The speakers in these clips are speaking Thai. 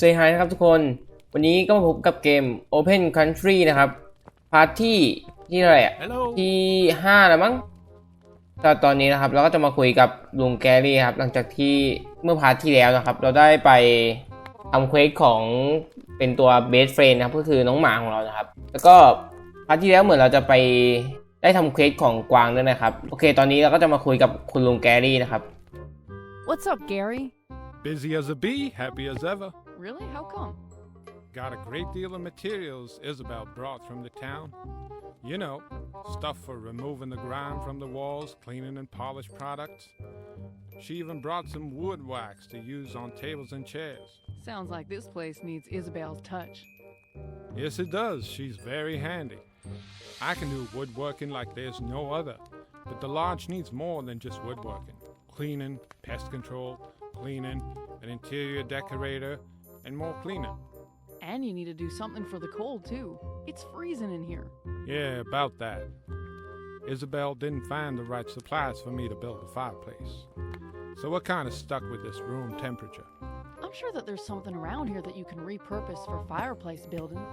เซฮายนะครับทุกคน วันนี้ก็มาพบกับเกม Open Country นะครับ พาร์ทที่ที่อะไรอะ Hello. ที่ห้าแล้วมั้งก็ตอนนี้นะครับเราก็จะมาคุยกับลุงแกรี่ครับ หลังจากที่เมื่อพาร์ทที่แล้วนะครับ เราได้ไปทำเควสของเป็นตัวเบสเฟรนนะครับ ก็คือน้องหมาของเรานะครับ แล้วก็พาร์ทที่แล้วเหมือนเราจะไปได้ทำเควสของกวางด้วยนะครับ โอเค ตอนนี้เราก็จะมาคุยกับคุณลุงแกรี่นะครับ What's up, Gary? Busy as a bee, happy as ever. Really? How come? Got a great deal of materials Isabel brought from the town. You know, stuff for removing the grime from the walls, cleaning and polished products. She even brought some wood wax to use on tables and chairs. Sounds like this place needs Isabel's touch. Yes, it does. She's very handy. I can do woodworking like there's no other. But the lodge needs more than just woodworking cleaning, pest control, cleaning, an interior decorator, and more cleaning. And you need to do something for the cold, too. It's freezing in here. Yeah, about that. Isabel didn't find the right supplies for me to build a fireplace. So we're kind of stuck with this room temperature. I'm sure that there's something around here that you can repurpose for fireplace building.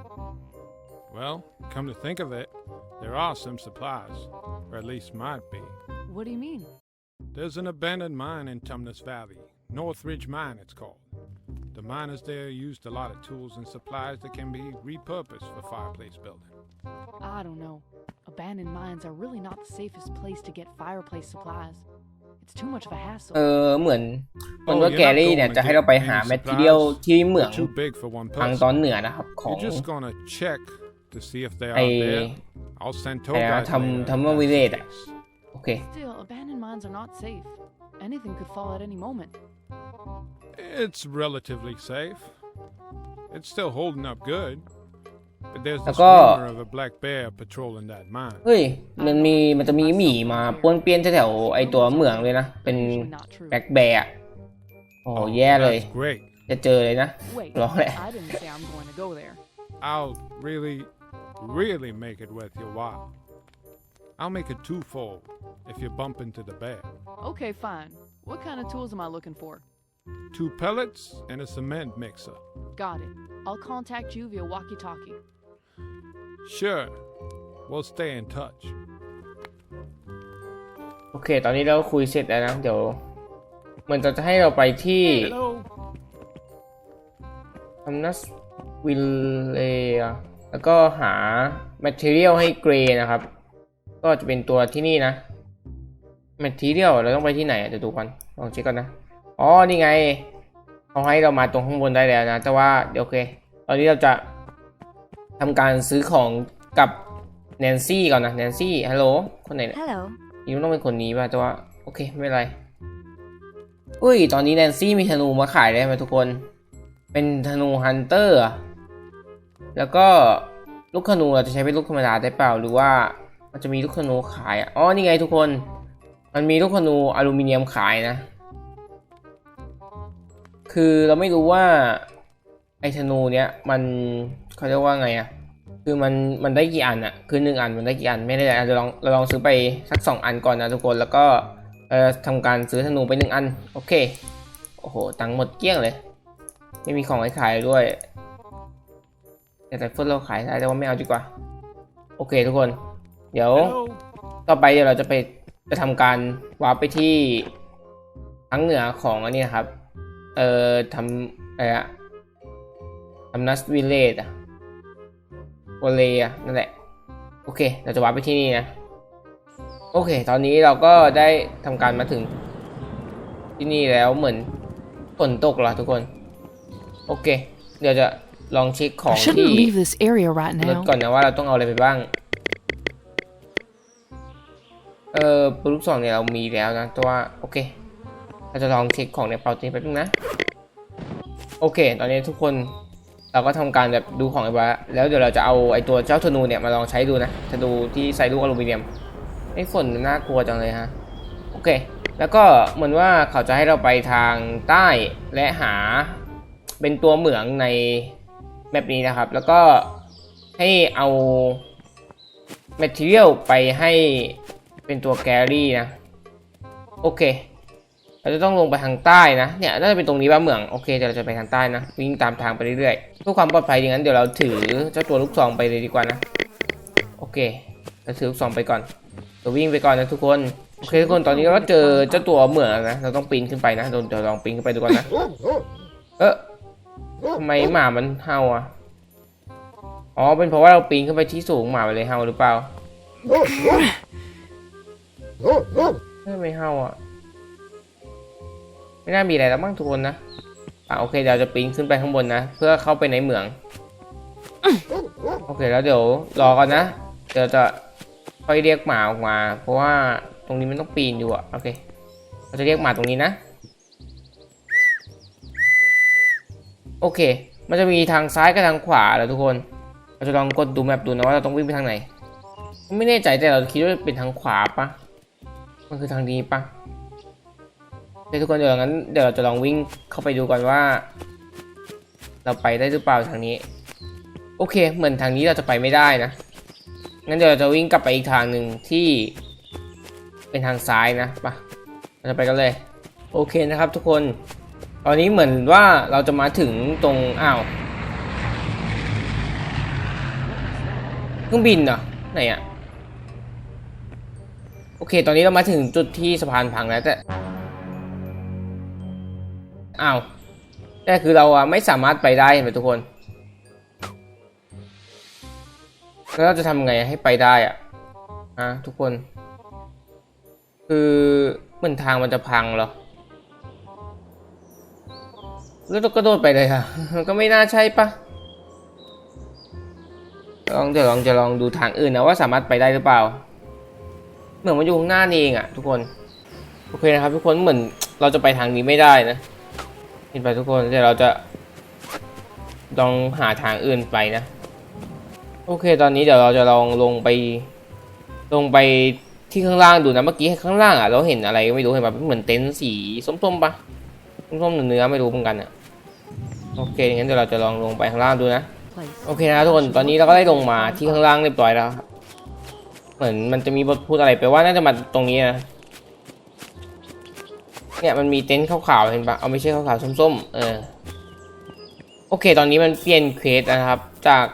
Well, come to think of it, there are some supplies, or at least might be. What do you mean? There's an abandoned mine in Tumnus Valley, Northridge Mine it's called The miners there used a lot of tools and supplies that can be repurposed for fireplace building. I don't know. Abandoned mines are really not the safest place to get fireplace supplies. It's too much of a hassle. เออเหมือนเหมือน Oh, ว่า you're แก not รี่ going เนี่ย to จะให้ get เราไปหา any แมทเทียล supplies. ที่เหมือง Too big for one ทางตอน person. เหนือนะครับ ของ You're just gonna check to see if they are ไอ there. I'll send tour ไอ้นะ guides ทำ later ทำว่า if วิ that's เล the ตอ่ะ case. โอเค Still, abandoned mines are not safe. Anything could fall at any moment. It's relatively safe. It's still holding up good. But there's this แล้วก็ rumor of a black bear patrolling that mine. เฮ้ย มันมีมันจะมีหมีมาป้วนเปี้ยนแถวๆไอตัวเหมืองเลยนะ เป็น Usually not true. แบล็กแบร์โอ้โหแย่เลย That's great. จะจอเลยนะ Wait, Wrong. I didn't say I'm going to go there. I'll really, really make it worth your while. I'll make it twofold if you bump into the bear. Okay, fine. What kind of tools am I looking for? Two pellets and a cement mixer. Got it. I'll contact you via walkie talkie. Sure. We'll stay in touch. โอเค ตอนนี้เราคุยเสร็จแล้วนะ เดี๋ยวมันจะให้เราไปที่ Hello. ทำนัสวิลเลแล้วก็หา Material ให้เกรนะครับ ก็จะเป็นตัวที่นี่นะ Material เราต้องไปที่ไหนอะเดี๋ยวดูก่อนลองเช็คก่อนนะ อ๋อ นี่ไง เขาให้เรามาตรงข้างบนได้แล้วนะ แต่ว่าเดี๋ยวโอเค ตอนนี้เราจะทำการซื้อของกับแนนซี่ก่อนนะ แนนซี่ ฮัลโหล คนไหนเนี่ย Hello. นี่มันต้องเป็นคนนี้ป่ะแต่ว่า โอเค ไม่เป็นไร อุ้ย ตอนนี้แนนซี่มีธนูมาขายได้ไหมทุกคน เป็นธนูฮันเตอร์อะแล้วก็ลูกธนูเราจะใช้เป็นลูกธรรมดาได้เปล่า หรือว่ามันจะมีลูกธนูขายอะอ๋อ นี่ไงทุกคน มันมีลูกธนูอลูมิเนียมขายนะ คือเราไม่รู้ว่าไอ้ธนูเนี้ยมันเขาเรียกว่าไงอะคือมันมันได้กี่อันอะคือหนึ่งอันมันได้กี่อันไม่ได้เลยเราลองเราลองซื้อไปสักสองอันก่อนนะทุกคนแล้วก็เอ่อทำการซื้อธนูไปหนึ่งอันโอเคโอ้โหตังค์หมดเกลี้ยงเลย ไม่มีของให้ขายด้วย แต่แต่เฟิร์เราขายได้แต่ว่าไม่เอาดีกว่า โอเคทุกคน เดี๋ยว Hello. ต่อไปเดี๋ยวเราจะไปจะทำการวาร์ปไปที่ทางเหนือของอันนี้นะครับ เอ่อทำอะไรอะทำนัสวิลเลจอะวอลเลอะนั่นแหละ โอเค เราจะวาร์ปไปที่นี่นะ โอเค ตอนนี้เราก็ได้ทำการมาถึงที่นี่แล้วเหมือนฝนตกเหรอทุกคน โอเค เดี๋ยวจะลองเช็คของ I shouldn't ที่ leave this area right รถ now. ก่อนนะว่าเราต้องเอาอะไรไปบ้าง เออปืนลูกซองเนี่ยเรามีแล้วนะแต่ว่าโอเค เราจะลองเช็คของในเป๋าตังค์แป๊บนึงนะ โอเค ตอนนี้ทุกคนเราก็ทำการแบบดูของไอ้บ้าแล้วเดี๋ยวเราจะเอาไอ้ตัวเจ้าธนูเนี่ยมาลองใช้ดูนะธนูที่ใส่ลูกอลูมิเนียมไอ้ฝนน่ากลัวจังเลยฮะโอเค แล้วก็เหมือนว่าเขาจะให้เราไปทางใต้และหาเป็นตัวเหมืองในแบบนี้นะครับ แล้วก็ให้เอา material ไปให้เป็นตัวแกรี่นะ โอเค เราจะต้องลงไปทางใต้นะ เนี่ยน่าจะเป็นตรงนี้ว่าเหมือง โอเคเดี๋ยวเราจะไปทางใต้นะ วิ่งตามทางไปเรื่อยๆ เพื่อความปลอดภัยอย่างนั้นเดี๋ยวเราถือเจ้าตัวลูกซองไปเลยดีกว่านะ โอเค เราถือลูกซองไปก่อนเราวิ่งไปก่อนนะทุกคน โอเคทุกคน ตอนนี้เราก็เจอเจ้าตัวเหมืองนะ เราต้องปีนขึ้นไปนะ เดี๋ยวเดี๋ยวลองปีนขึ้นไปดูก่อนนะ เออทำไมหมามันเห่าอะ อ๋อ เป็นเพราะว่าเราปีนขึ้นไปที่สูงหมามันเลยเห่าหรือเปล่าเฮ้ยไม่เห่าอะ ไม่น่ามีอะไรแล้วมั้งทุกคนนะอะโอเคเดี๋ยวจะปีนขึ้นไปข้างบนนะ เพื่อเข้าไปในเหมือง โอเคแล้วเดี๋ยวรอก่อนนะ เดี๋ยวจะค่อยเรียกหมาออกมา เพราะว่าตรงนี้มันต้องปีนอยู่อะโอเค เราจะเรียกหมาตรงนี้นะ โอเค มันจะมีทางซ้ายกับทางขวาแล้วทุกคน เราจะลองกดดูแมปดูนะว่าเราต้องวิ่งไปทางไหน ไม่แน่ใจแต่เราคิดว่าเป็นทางขวาปะมันคือทางนี้ปะ เดี๋ยวทุกคนเดี๋ยวงั้นเดี๋ยวเราจะลองวิ่งเข้าไปดูก่อนว่า เราไปได้หรือเปล่าทางนี้ โอเค เหมือนทางนี้เราจะไปไม่ได้นะงั้นเดี๋ยวเราจะวิ่งกลับไปอีกทางหนึ่งที่เป็นทางซ้ายนะไปะเราจะไปกันเลย โอเคนะครับทุกคน ตอนนี้เหมือนว่าเราจะมาถึงตรงอ้าวเครื่องบินเหรอไหนอะโอเค ตอนนี้เรามาถึงจุดที่สะพานพังแล้วแต่ อ้าวแต่คือเราอะไม่สามารถไปได้เห็นไหมทุกคนแล้วเราจะทำไงให้ไปได้อะอะทุกคน คือเหมือนทางมันจะพังเหรอแล้วก็โดดไปเลยค่ะก็ไม่น่าใช่ปะลองเดี๋ยวลองจะลองดูทางอื่นนะว่าสามารถไปได้หรือเปล่า เหมือนมันอยู่ข้างหน้านี่เองอะทุกคน โอเคนะครับทุกคนเหมือนเราจะไปทางนี้ไม่ได้นะ เห็นไปทุกคนเดี๋ยวเราจะลองหาทางอื่นไปนะ โอเค ตอนนี้เดี๋ยวเราจะลองลงไป ลงไปที่ข้างล่างดูนะเมื่อกี้ข้างล่างอะเราเห็นอะไรก็ไม่รู้เห็นปะเหมือนเต็นท์สีส้มๆปะส้มๆเนื้อไม่รู้เหมือนกันอะโอเคงั้นเดี๋ยวเราจะลองลงไปข้างล่างดูนะโอเคนะทุกคนตอนนี้เราก็ได้ลงมาที่ข้างล่างเรียบร้อยแล้วเหมือนมันจะมีบทพูดอะไรไปว่าน่าจะมาตรงนี้นะ เนี่ยมันมีเต็นท์ขาวๆเห็นปะเอาไม่ใช่ขาวๆส้มๆเออโอเค ตอนนี้มันเปลี่ยนเควสนะครับ จาก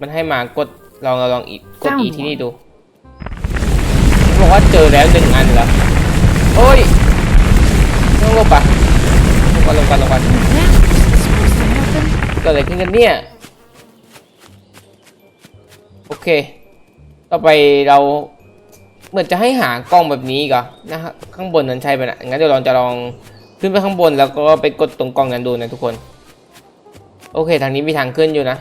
มันให้มากดลองเราลองอีกกดอีที่นี่ดูบอกว่าเจอแล้วหนึ่งอันเหรอโอ้ยต้องลบปะลงก่อนลงก่อนลงก่อน That is supposed to happen. เกิดอะไรขึ้นกันเนี่ยโอเค ต่อไปเรา เหมือนจะให้หากล้องแบบนี้ก่อนนะฮะข้างบนนั้นใช่ไหมนะงั้นเดี๋ยวเราจะลองขึ้นไปข้างบนแล้วก็ไปกดตรงกล้องนั้นดูนะทุกคน โอเค ทางนี้มีทางขึ้นอยู่นะ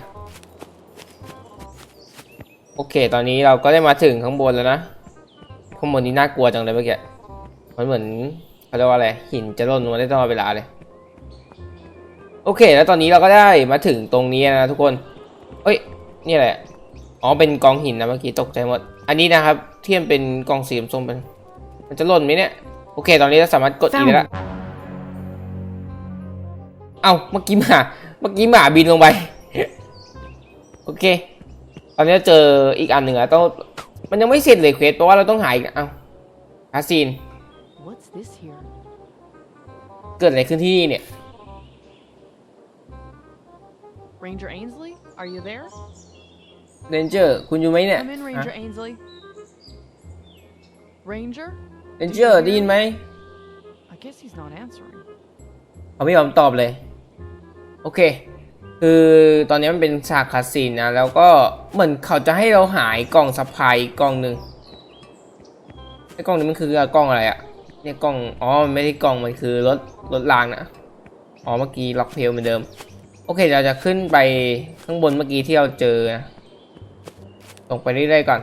โอเค ตอนนี้เราก็ได้มาถึงข้างบนแล้วนะ ข้างบนนี้น่ากลัวจังเลยเมื่อกี้ มันเหมือนเขาเรียกว่าอะไร หินจะหล่นลงมาได้ตลอดเวลาเลย โอเค แล้วตอนนี้เราก็ได้มาถึงตรงนี้นะทุกคน เอ้ย นี่แหละ อ๋อ เป็นกองหินนะเมื่อกี้ตกใจหมด อันนี้นะครับ ที่มันเป็นกองสีส้มๆเป็นมันจะหล่นไหมเนี่ย โอเค ตอนนี้เราสามารถกดอีกได้ละเอ้าเมื่อกี้หมา เมื่อกี้หมาบินลงไป โอเค ตอนนี้เราเจออีกอันหนึ่งอะต้อง มันยังไม่เสร็จเลยเควสเพราะว่าเราต้องหาอีกนะเอ้าคาซีน What's this here? เกิดอะไรขึ้นที่นี่เนี่ย Ranger Ainsley? Are you there? เรนเจอร์คุณอยู่ไหมเนี่ย Come in, Ranger Ainsley. Ranger? เรนเจอร์ได้ยินไหม I guess he's not answering. เขาไม่ยอมตอบเลย โอเค คือตอนนี้มันเป็นฉากคาสซีนนะ แล้วก็เหมือนเขาจะให้เราหายกล่องสะพายกล่องหนึ่งไอ้กล่องนี้มันคือกล่องอะไรอะเนี่ยกล่อง อ๋อ มันไม่ได้กล่อง มันคือรถรถรางนะ อ๋อ เมื่อกี้ล็อกเพลเหมือนเดิม โอเค เราจะขึ้นไปข้างบนเมื่อกี้ที่เราเจอนะลงไปเรื่อยๆก่อน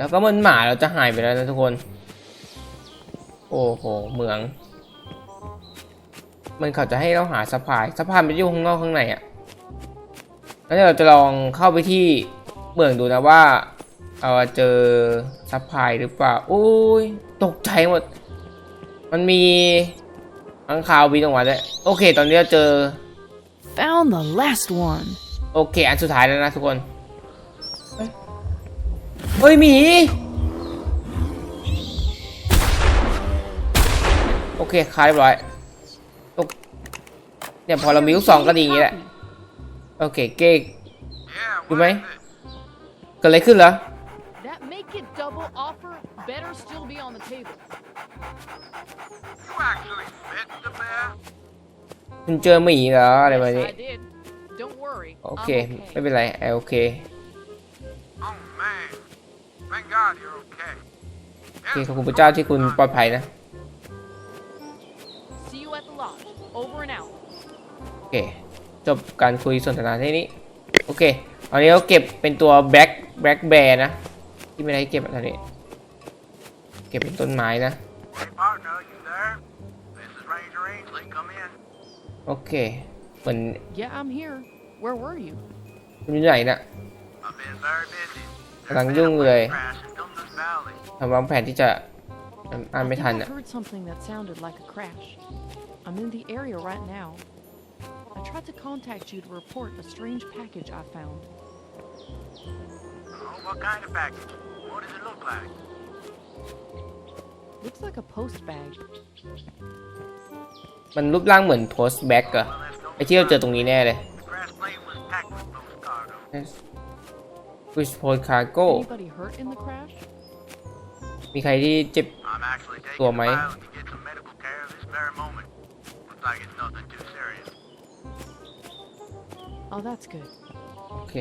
แล้วก็มันหมาเราจะหายไปแล้วนะทุกคน โอ้โหเหมือง มันเขาจะให้เราหาสะพายสะพายมันอยู่ข้างนอกข้างในอะ่ะแล้วเดี๋ยวเราจะลองเข้าไปที่เมืองดูนะว่าเออเจอสะพายหรือเปล่าโอ้ยตกใจหมด มันมีข้างคาวบินออกมาด้วยโอเค ตอนนี้เราเจอ Found the last one. โอเค อันสุดท้ายแล้วนะทุกคน เฮ้ยเฮ้ยหมีโอเคคาเรียบร้อยโอเนี่ยพอเรามีลูกซองก็ดีอย่างนี้แหละโอเคเก้ดูไหมเกิดอะไรขึ้นเหรอ That make it double offer better still be on the table. You actually bit the bear? คุณเจอหมีเหรออะไรแบบ Yes, นี้ I did. Don't worry. โอ I'm เคไม่ okay. เป็นไรไอโอเค โอเคขอบคุณพระเจ้าที่คุณปลอดภัยนะ See you at the lodge. Over and out. โอเค จบการคุยสนทนาที่นี้ โอเคอันนี้เราเก็บเป็นตัวแบล็กแบล็กแบร์นะ ที่ไม่ได้เก็บอันนี้ เก็บเป็นต้นไม้นะ Hey partner, you there? This is Ranger Ainsley. Come in. โอเคเหมือน Yeah, I'm here. Where were you? คุณอยู่ไหนนะ I've been very busy. There's Đang been a dung plane rồi. crash in Dundas Valley. ทำวางแผนที่จะอ่าน I ไม่ think ทัน I อะ heard something that sounded like a crash. I'm in the area right now. I tried to contact you to report a strange package I found. Oh, what kind of package? What does it look like? Looks like a post bag. มันรูปร่างเหมือนโพสต์แบ็กอะ Well, that's no ไอที่เราเจอตรงนี้แน่เลย The crash plane was packed with post cargo. วิสโพลคาร์โก้ Anybody hurt in the crash? มีใครที่เจ็บ I'm actually taking Tua the máy. pilot to get some medical care this very moment. Looks like it's nothing too serious. Oh, that's good. โอเค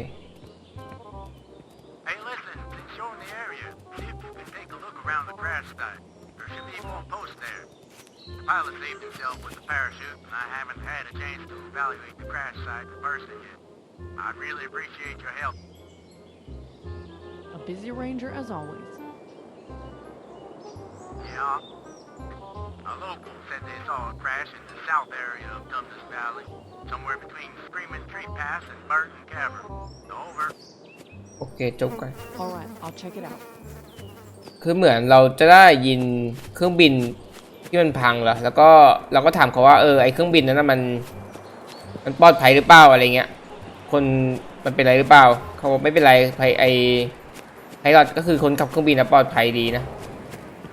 Hey, listen, since you're in the area, see if you can take a look around the crash site. There should be more posts there. The pilot saved himself with the parachute, and I haven't had a chance to evaluate the crash site in person yet. I'd really appreciate your help. A busy ranger as always. Yeah. A local said they saw a crash in the south area of Dundas Valley, somewhere between Screaming Tree Pass and Burton Cavern. Over. โอเคจบกัน All right, I'll check it out. คือเหมือนเราจะได้ยินเครื่องบินที่มันพังเหรอ แล้วก็เราก็ถามเขาว่าเออไอเครื่องบินนั้นนะมัน มันปลอดภัยหรือเปล่าอะไรเงี้ย คนมันเป็นไรหรือเปล่า เขาบอกไม่เป็นไรภัยไอ ไพลอตก็คือคนขับเครื่องบินนะปลอดภัยดีนะ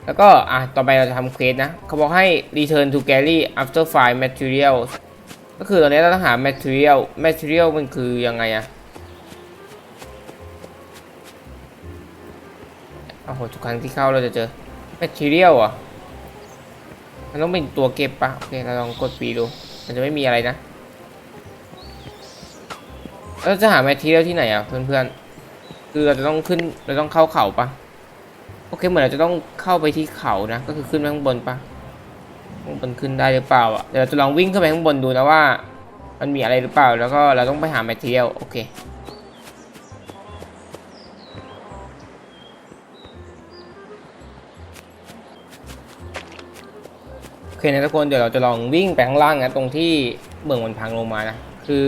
แล้วก็อะต่อไปเราจะทำเควสนะ เขาบอกให้ return to gallery after find material ก็คือตอนนี้เราต้องหา material material มันคือยังไงอะโอ้โหทุกครั้งที่เข้าเราจะเจอ material อะมันต้องเป็นตัวเก็บปะโอเคเราลองกดปีดู มันจะไม่มีอะไรนะเราจะหา material ที่ไหนอะเพื่อนๆ คือเราจะต้องขึ้นเราต้องเข้าเขาปะโอเคเหมือนเราจะต้องเข้าไปที่เขานะ ก็คือขึ้นไปข้างบนปะข้างบนขึ้นได้หรือเปล่าอะเดี๋ยวเราจะลองวิ่งขึ้นไปข้างบนดูนะว่า มันมีอะไรหรือเปล่าแล้วก็เราต้องไปหา material โอเคโอเคนะทุกคนเดี๋ยวเราจะลองวิ่งไปข้างล่างนะตรงที่เมืองมันพังลงมานะคือ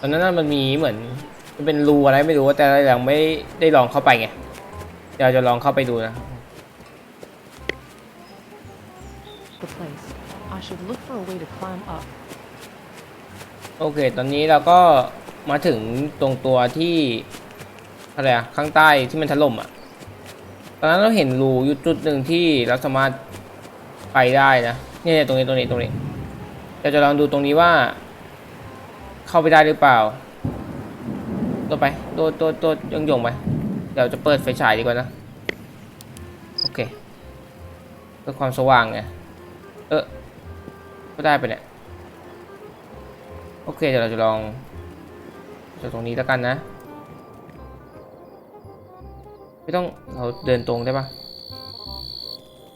ตอนนั้นมันมีเหมือน มันเป็นรูอะไรไม่รู้แต่เรายังไม่ได้ลองเข้าไปไงเดี๋ยวเราจะลองเข้าไปดูนะ The place. I should look for a way to climb up. โอเค ตอนนี้เราก็มาถึงตรงตัวที่อะไรอะข้างใต้ที่มันถล่มอะตอนนั้นเราเห็นรูอยู่จุดหนึ่งที่เราสามารถไปได้นะเนี่ยๆตรงนี้ตรงนี้ตรงนี้เราจะลองดูตรงนี้ว่า เข้าไปได้หรือเปล่า โดดไป โดดโดดโดดยงยงไป เดี๋ยวจะเปิดไฟฉายดีกว่านะ โอเคเพื่อความสว่างไง เออก็ได้ไปเนี่ย โอเค เดี๋ยวเราจะลองจากตรงนี้แล้วกันนะ ไม่ต้องเราเดินตรงได้ปะ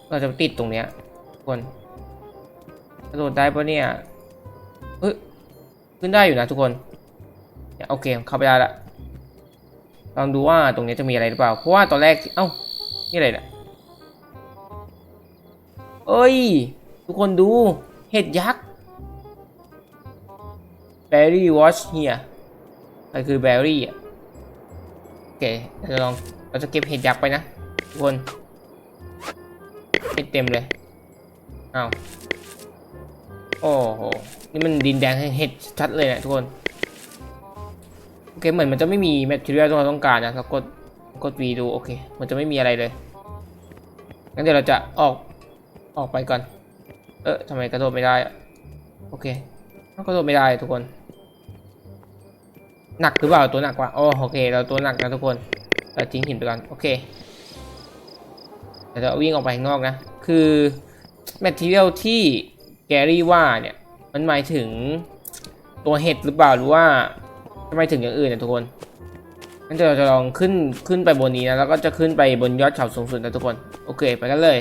เราจะติดตรงเนี้ยทุกคนกระโดดได้ปะเนี่ยเฮ้ยขึ้นได้อยู่นะทุกคน โอเคเข้าไปได้ละลองดูว่าตรงนี้จะมีอะไรหรือเปล่า เพราะว่าตอนแรก เอ้า นี่อะไรเนี่ยเอ้ย ทุกคนดู เห็ดยักษ์แบรี่วอชเฮียอะไรคือแบรี่อะ โอเค เราจะลอง เราจะเก็บเห็ดยักษ์ไปนะ ทุกคน เห็ดเต็มเลย เอ้า โอ้โห นี่มันดินแดงเห็ดชัดเลยนะทุกคน เคเหมือนมันจะไม่มีแมทเทียลที่เราต้องการนะเรากดกดวีดูโอเค มันจะไม่มีอะไรเลยงั้นเดี๋ยวเราจะออกออกไปก่อน เออทำไมกระโดดไม่ได้อะโอเคกระโดดไม่ได้ทุกคน หนักหรือเปล่าตัวหนักกว่าอ๋อโอเค เราตัวหนักนะทุกคนเราทิ้งหินไปก่อนโอเคเดี๋ยวเราวิ่งออกไปข้างนอกนะ คือแมทเทียลที่แกรี่ว่าเนี่ย มันหมายถึงตัวเห็ดหรือเปล่าหรือว่า ทำไมถึงอย่างอื่นนะทุกคนงั้นเดี๋ยวเราจะลองขึ้นขึ้นไปบนนี้นะแล้วก็จะขึ้นไปบนยอดเขาสูงสุดนะทุกคนโอเคไปกันเลย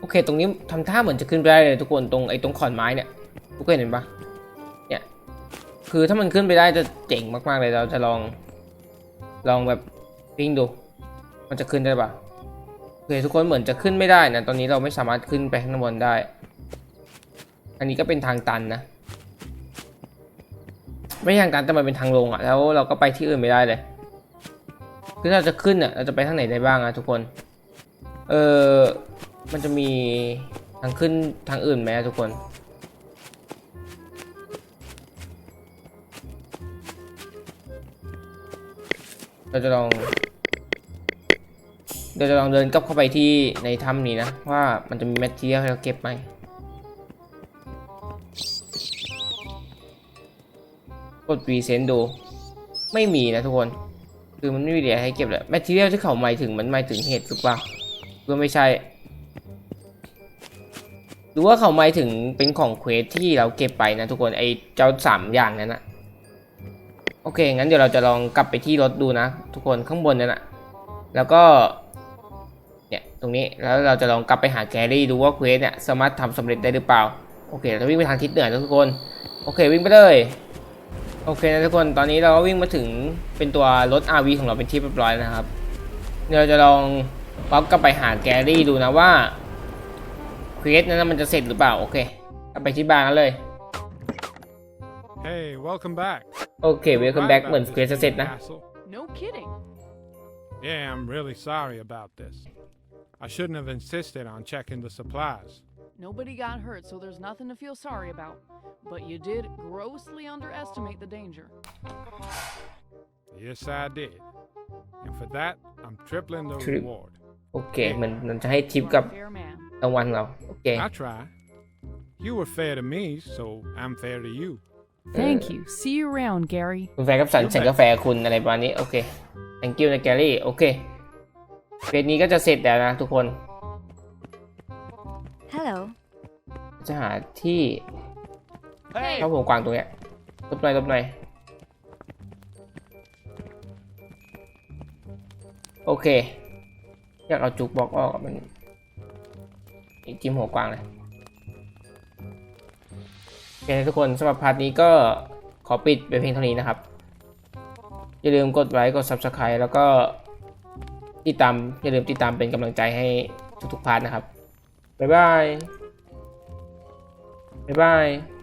โอเค ตรงนี้ทำท่าเหมือนจะขึ้นไปได้เลยทุกคนตรงไอ้ตรงขอนไม้เนี่ยทุกคนเห็นปะเนี่ยคือถ้ามันขึ้นไปได้จะเจ๋งมากๆเลยเราจะลอง ลองแบบวิ่งดู มันจะขึ้นได้ปะโอเคทุกคนเหมือนจะขึ้นไม่ได้นะตอนนี้เราไม่สามารถขึ้นไปข้างบนได้ อันนี้ก็เป็นทางตันนะ ไม่ใช่ทางตันแต่มันเป็นทางลงอะแล้วเราก็ไปที่อื่นไม่ได้เลยคือถ้าเราจะขึ้นอะเราจะไปทางไหนได้บ้างอะทุกคน เออมันจะมีทางขึ้นทางอื่นไหมทุกคน เราจะลองเราจะลองเดินกลับเข้าไปที่ในถ้ำนี้นะ ว่ามันจะมีแมทเทียลให้เราเก็บไหม กดรีเซนดูไม่มีนะทุกคน คือมันไม่มีอะไรให้เก็บเลยแมทเทียลที่เขาหมายถึงมันหมายถึงเห็ดหรือเปล่าก็ไม่ใช่หรือว่าเขาหมายถึงเป็นของเควสที่เราเก็บไปนะทุกคนไอเจ้าสามอย่างนั้นนะโอเคงั้นเดี๋ยวเราจะลองกลับไปที่รถดูนะ ทุกคนข้างบนนั่นนะแล้วก็เนี่ยตรงนี้แล้วเราจะลองกลับไปหาแกรี่ดูว่าเควสเนี่ยสามารถทำสำเร็จได้หรือเปล่าโอเคเราจะวิ่งไปทางทิศเหนือนะทุกคนโอเควิ่งไปเลย โอเคนะทุกคนตอนนี้เราก็วิ่งมาถึงเป็นตัวรถ RV ของเราเป็นที่เรียบร้อยแล้วนะครับเดี๋ยวเราจะลองป๊อปกลับไปหาแกรี่ดูนะว่าเควสนั้นนะมันจะเสร็จหรือเปล่า โอเคกลับไปที่บ้านกันเลย Hey, welcome back. โอเคเวลคัมแบ็กเหมือนเควสจะเสร็จนะ Castle. No kidding. Yeah, I'm really sorry about this. I shouldn't have insisted on checking the supplies. Nobody got hurt, so there's nothing to feel sorry about. But you did grossly underestimate the danger. Yes, I did. And for that, I'm tripling the Tri- reward. โอเคเหมันมันจะให้ทิป You're กับ a fair man. รางวัลเรา โอเค I try. You were fair to me, so I'm fair to you. Thank you. See you around, Gary. คุณแฟนกับสันฉันกาแฟคุณอะไรประมาณนี้ โอเค thank you นะแกรี่ โอเคเควสนี้ก็จะเสร็จแล้วนะทุกคน Hello. จะหาที่ Hey. เข้าหัวกวางตรงเนี้ยลบหน่อยลบหน่อยโอเค อยากเอาจุกบล็อกออกอะมันอีกจิ้มหัวกวางเลยโอเคทุกคนสำหรับพาร์ทนี้ก็ขอปิดไปเพียงเท่านี้นะครับ อย่าลืมกดไลค์กด Subscribe แล้วก็ติดตามอย่าลืมติดตามเป็นกำลังใจให้ทุกๆพาร์ทนะครับ 拜拜。拜拜。